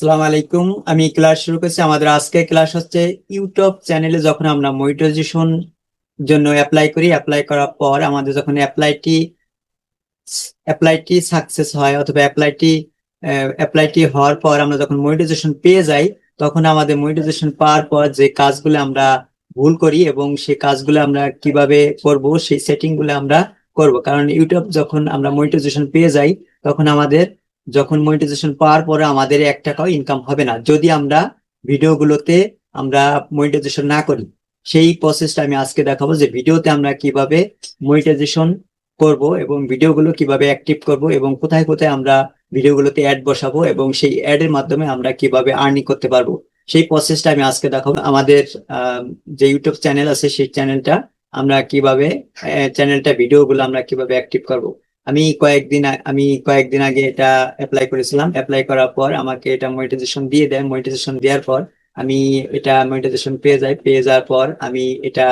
আসসালামু আলাইকুম। আমি ক্লাস শুরু করছি। আমাদের আজকে ক্লাস হচ্ছে ইউটিউব চ্যানেলে যখন আমরা মনিটাইজেশন জন্য অ্যাপ্লাই করি অ্যাপ্লাই করার পর আমাদের যখন অ্যাপ্লাইটি অ্যাপ্লাইটি সাকসেস হয় অথবা অ্যাপ্লাইটি অ্যাপ্লাইটি হওয়ার পর আমরা যখন মনিটাইজেশন পেয়ে যাই, তখন আমাদের মনিটাইজেশন পাওয়ার পর যে কাজগুলো আমরা ভুল করি এবং সেই কাজগুলো আমরা কীভাবে করব, সেই সেটিংগুলো আমরা করব। কারণ ইউটিউব যখন আমরা মনিটাইজেশন পেয়ে যাই, তখন আমাদের যখন মনিটাইজেশন পাওয়ার পরে আমাদের এক টাকাও ইনকাম হবে না। যদি আমরা ভিডিওগুলোতে আমরা মনিটাইজেশন না করি, সেই প্রসেসটা আমি আজকে দেখাবো যে ভিডিওতে আমরা কীভাবে মনিটাইজেশন করব এবং ভিডিওগুলো কীভাবে অ্যাক্টিভ করব এবং কোথায় কোথায় আমরা ভিডিওগুলোতে অ্যাড বসাবো এবং সেই অ্যাড এর মাধ্যমে আমরা কীভাবে আর্নিং করতে পারব, সেই প্রসেসটা আমি আজকে দেখাবো। আমাদের যে ইউটিউব চ্যানেল আছে, সেই চ্যানেলটা আমরা কীভাবে চ্যানেলটা ভিডিওগুলো আমরা কীভাবে অ্যাক্টিভ করব। আমি কয়েকদিন আমি কয়েকদিন আগে এটা অ্যাপ্লাই করেছিলাম। অ্যাপ্লাই করার পর আমাকে এটা মনিটাইজেশন দিয়ে দেয়। মনিটাইজেশন দেওয়ার পর আমি এটা মনিটাইজেশন পেয়ে যাই। পেয়ে যাওয়ার পর আমি এটা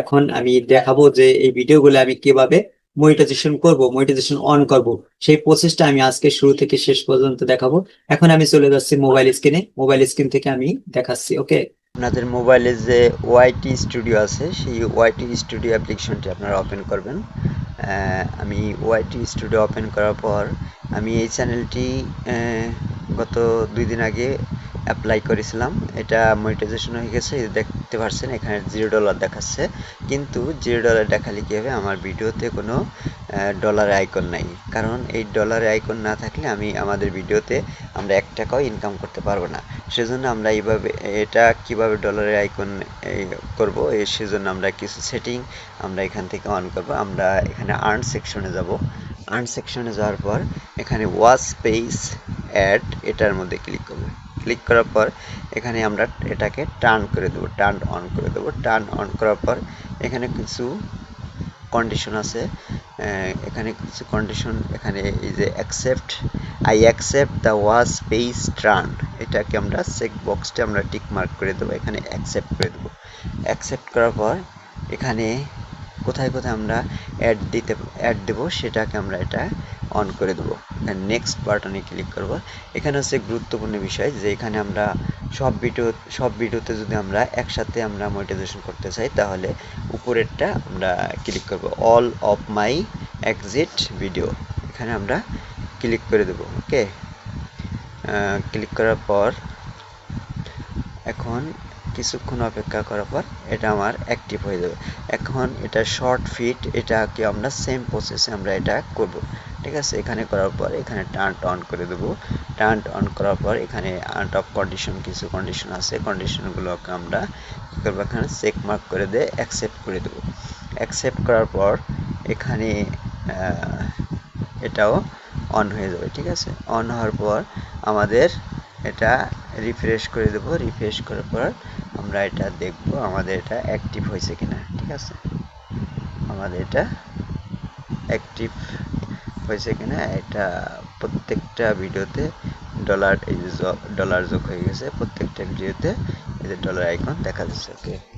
এখন আমি দেখাবো যে এই ভিডিওগুলো আমি কীভাবে মনিটাইজেশন করব মনিটাইজেশন অন করব। সেই প্রসেসটা আমি আজকে শুরু থেকে শেষ পর্যন্ত দেখাবো। এখন আমি চলে যাচ্ছি মোবাইল স্ক্রিনে মোবাইল স্ক্রিন থেকে আমি দেখাচ্ছি, ওকে? আপনাদের মোবাইলে যে ওয়াইটি স্টুডিও আছে, সেই ওয়াইটি স্টুডিও অ্যাপ্লিকেশনটি আপনারা ওপেন করবেন। আমি ওয়াইটি স্টুডিও ওপেন করার পর আমি এই চ্যানেলটি গত দুই দিন আগে অ্যাপ্লাই করেছিলাম। এটা মনিটাইজেশন হয়ে গেছে দেখতে পাচ্ছেন এখানে জিরো ডলার দেখাচ্ছে। কিন্তু জিরো ডলার দেখালে কি হবে? আমার ভিডিওতে কোনো ডলার আইকন নাই। কারণ এই ডলারের আইকন না থাকলে আমি, আমাদের ভিডিওতে আমরা এক টাকাও ইনকাম করতে পারব না। সেজন্য আমরা এইভাবে, এটা কীভাবে ডলারের আইকন করব? সেজন্য আমরা কিছু সেটিং আমরা এখান থেকে অন করব। আমরা এখানে আর্ন সেকশনে যাব। আর্ন সেকশনে যাওয়ার পর এখানে ওয়াচ পেজ অ্যাড এটার মধ্যে ক্লিক করব। ক্লিক করার পর এখানে আমরা এটাকে টার্ন করে দেবো টার্ন অন করে দেবো। টার্ন অন করার পর এখানে কিছু কন্ডিশন আছে। এখানে কিছু কন্ডিশন এখানে এই যে accept I accept the was page turn এটাকে আমরা চেক বক্সটা আমরা টিক মার্ক করে দেবো, এখানে অ্যাকসেপ্ট করে দেবো। অ্যাকসেপ্ট করার পর এখানে কোথায় কোথায় আমরা অ্যাড দিতে অ্যাড দেবো, সেটাকে আমরা এটা অন করে দেবো। নেক্সট বাটনে ক্লিক করব। এখানে হচ্ছে গুরুত্বপূর্ণ বিষয় যে এখানে আমরা সব ভিডিও সব ভিডিওতে যদি আমরা একসাথে আমরা মনিটাইজেশন করতে চাই, তাহলে উপরেরটা আমরা ক্লিক করব। All of my exit video এখানে আমরা ক্লিক করে দেবো ওকে ক্লিক করার পর এখন কিছুক্ষণ অপেক্ষা করার পর এটা আমার অ্যাক্টিভ হয়ে যাবে। এখন এটা শর্ট ফিট এটাকে আমরা সেম প্রসেসে আমরা এটা করব। ঠিক আছে? এখানে করার পর এখানে টার্ন অন করে দেবো। টার্ন অন করার পর এখানে অফ কন্ডিশন কিছু কন্ডিশন আছে। কন্ডিশনগুলোকে আমরা কী করব? এখানে চেক মার্ক করে দিয়ে অ্যাকসেপ্ট করে দেবো। অ্যাকসেপ্ট করার পর এখানে এটাও অন হয়ে যাবে। ঠিক আছে? অন হওয়ার পর আমাদের এটা রিফ্রেশ করে দেবো। রিফ্রেশ করার পর আমরা এটা দেখব আমাদের এটা অ্যাক্টিভ হয়েছে কিনা, ঠিক আছে? আমাদের এটা অ্যাক্টিভ হয়েছে কিনা, এটা প্রত্যেকটা ভিডিওতে ডলার এই ডলার যোগ হয়ে গেছে, প্রত্যেকটা ভিডিওতে এদের ডলার আইকন দেখা যাচ্ছে ওকে